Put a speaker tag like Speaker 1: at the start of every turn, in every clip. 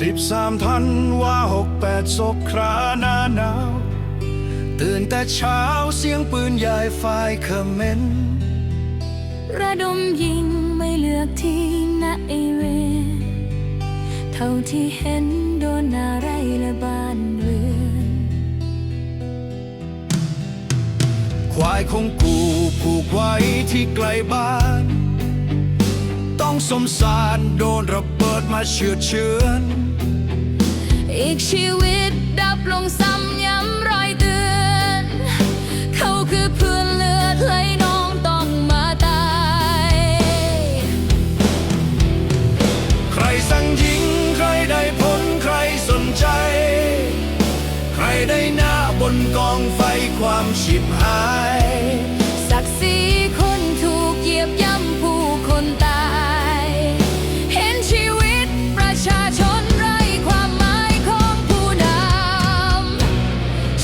Speaker 1: สามทันว่าหกแปดศพคราหน้าหนาว ตื่นแต่เช้าเสียงปืนใหญ่ไฟเขมน
Speaker 2: ระดมยิงไม่เลือกที่นะไอเวรเท่าที่เห็นโดนนาไรและบ้านเรือน
Speaker 1: ควายของกูผูกไว้ที่ไกลบ้าน ต้องสมสารโดนระเบิ ดมาเชือดเชือน
Speaker 2: อีกชีวิตดับลงซ้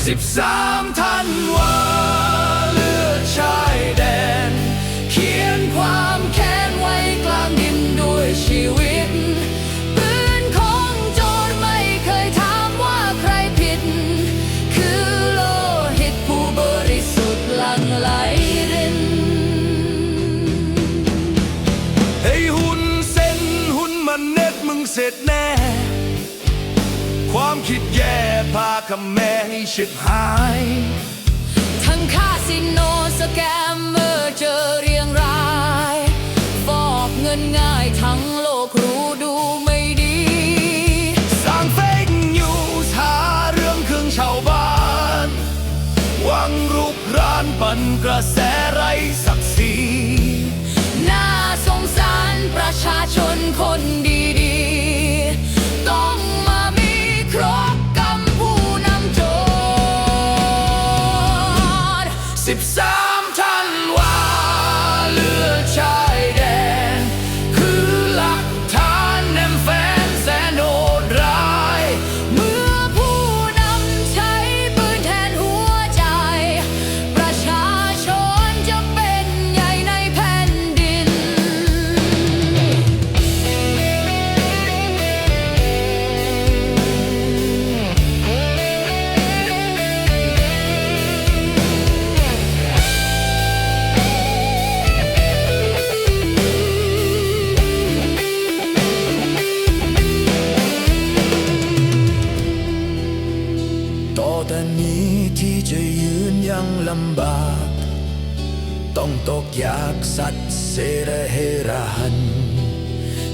Speaker 2: 13ธัน
Speaker 1: วา
Speaker 2: เลื
Speaker 1: อดชายแดน เขียนความแค้นไว้กลางดินด้วยชีวิต
Speaker 2: ปืนของโจรไม่เคยถามว่าใครผิด คือโลหิตผู้บริสุทธิ์หลั่งไหลริน
Speaker 1: เฮ้ยหุ่นเส้นหุ่นมันเน็ตมึงเสร็จแน่ ความคิดแย่พาคำแม่ให้ชิบหาย
Speaker 2: ทั้งคาสิโนสแกมเมอร์เจอเรียงรายฟอกเงินง่ายทั้งโลกรู้ดูไม่ดี
Speaker 1: สร้างเฟกนิวส์หาเรื่องเครื่องชาวบ้านหวังรุกรานปั่นกระแสไรศักดิ์ศรี
Speaker 2: น่าสงสารประชาชนคน ร
Speaker 1: ยังลำบาก ต้องตกยากสัตว์เสระเฮระหัน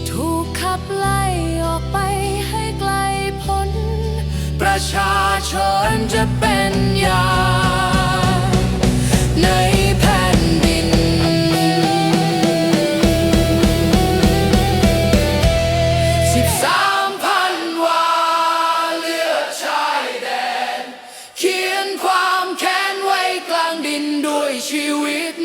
Speaker 2: ถูกขับไล่ออกไปให้ไกลพ้น
Speaker 1: ประชาชนจะเป็น
Speaker 2: ยา ด้วยชีวิต